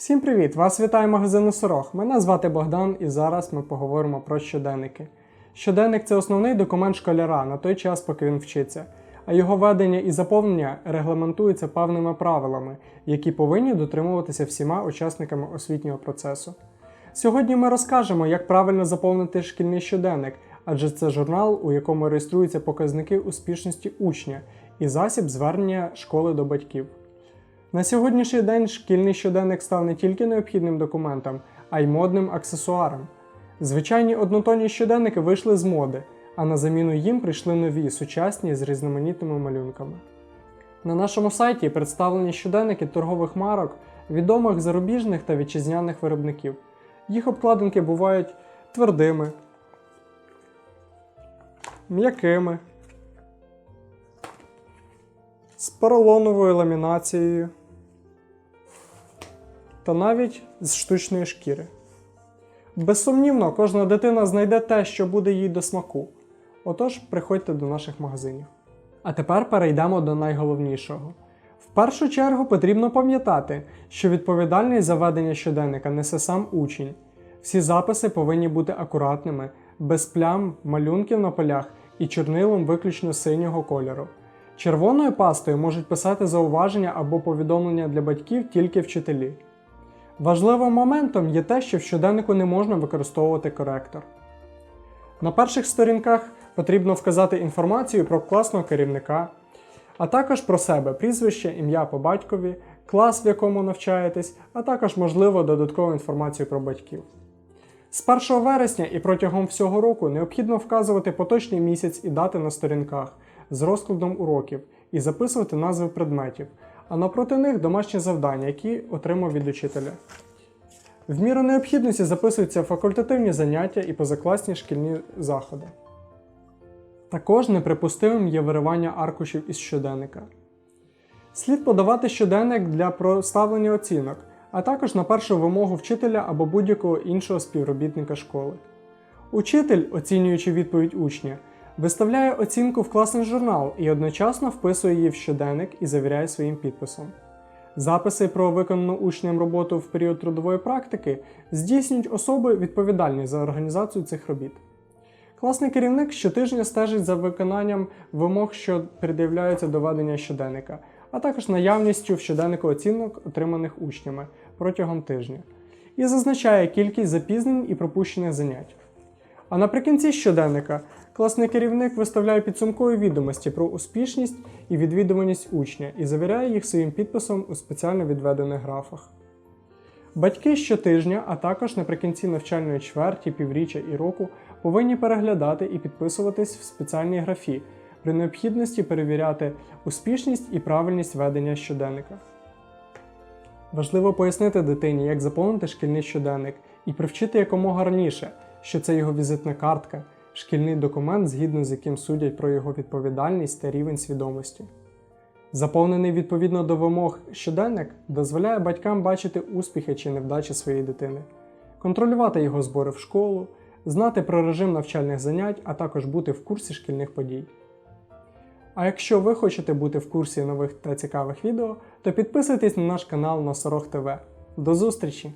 Всім привіт! Вас вітає магазин Носорог. Мене звати Богдан і зараз ми поговоримо про щоденники. Щоденник це основний документ школяра на той час, поки він вчиться, а його ведення і заповнення регламентуються певними правилами, які повинні дотримуватися всіма учасниками освітнього процесу. Сьогодні ми розкажемо, як правильно заповнити шкільний щоденник, адже це журнал, у якому реєструються показники успішності учня і засіб звернення школи до батьків. На сьогоднішній день шкільний щоденник став не тільки необхідним документом, а й модним аксесуаром. Звичайні однотонні щоденники вийшли з моди, а на заміну їм прийшли нові, сучасні з різноманітними малюнками. На нашому сайті представлені щоденники торгових марок, відомих зарубіжних та вітчизняних виробників. Їх обкладинки бувають твердими, м'якими, з поролоновою ламінацією та навіть з штучної шкіри. Безсумнівно, кожна дитина знайде те, що буде їй до смаку. Отож, приходьте до наших магазинів. А тепер перейдемо до найголовнішого. В першу чергу потрібно пам'ятати, що відповідальність за ведення щоденника несе сам учень. Всі записи повинні бути акуратними, без плям, малюнків на полях і чорнилом виключно синього кольору. Червоною пастою можуть писати зауваження або повідомлення для батьків тільки вчителі. Важливим моментом є те, що в щоденнику не можна використовувати коректор. На перших сторінках потрібно вказати інформацію про класного керівника, а також про себе прізвище, ім'я по батькові, клас, в якому навчаєтесь, а також, можливо, додаткову інформацію про батьків. З 1 вересня і протягом всього року необхідно вказувати поточний місяць і дати на сторінках з розкладом уроків і записувати назви предметів, а напроти них домашні завдання, які отримав від учителя. В міру необхідності записуються факультативні заняття і позакласні шкільні заходи. Також неприпустимим є виривання аркушів із щоденника. Слід подавати щоденник для проставлення оцінок, а також на першу вимогу вчителя або будь-якого іншого співробітника школи. Учитель, оцінюючи відповідь учня, виставляє оцінку в класний журнал і одночасно вписує її в щоденник і завіряє своїм підписом. Записи про виконану учнем роботу в період трудової практики здійснюють особи відповідальні за організацію цих робіт. Класний керівник щотижня стежить за виконанням вимог, що пред'являються до ведення щоденника, а також наявністю в щоденнику оцінок, отриманих учнями протягом тижня, і зазначає кількість запізнень і пропущених занять. А наприкінці щоденника класний керівник виставляє підсумкові відомості про успішність і відвідуваність учня і завіряє їх своїм підписом у спеціально відведених графах. Батьки щотижня, а також наприкінці навчальної чверті, півріччя і року повинні переглядати і підписуватись в спеціальній графі при необхідності перевіряти успішність і правильність ведення щоденника. Важливо пояснити дитині, як заповнити шкільний щоденник і привчити якомога раніше, що це його візитна картка, шкільний документ, згідно з яким судять про його відповідальність та рівень свідомості. Заповнений відповідно до вимог щоденник дозволяє батькам бачити успіхи чи невдачі своєї дитини, контролювати його збори в школу, знати про режим навчальних занять, а також бути в курсі шкільних подій. А якщо ви хочете бути в курсі нових та цікавих відео, то підписуйтесь на наш канал Носорог ТВ. До зустрічі!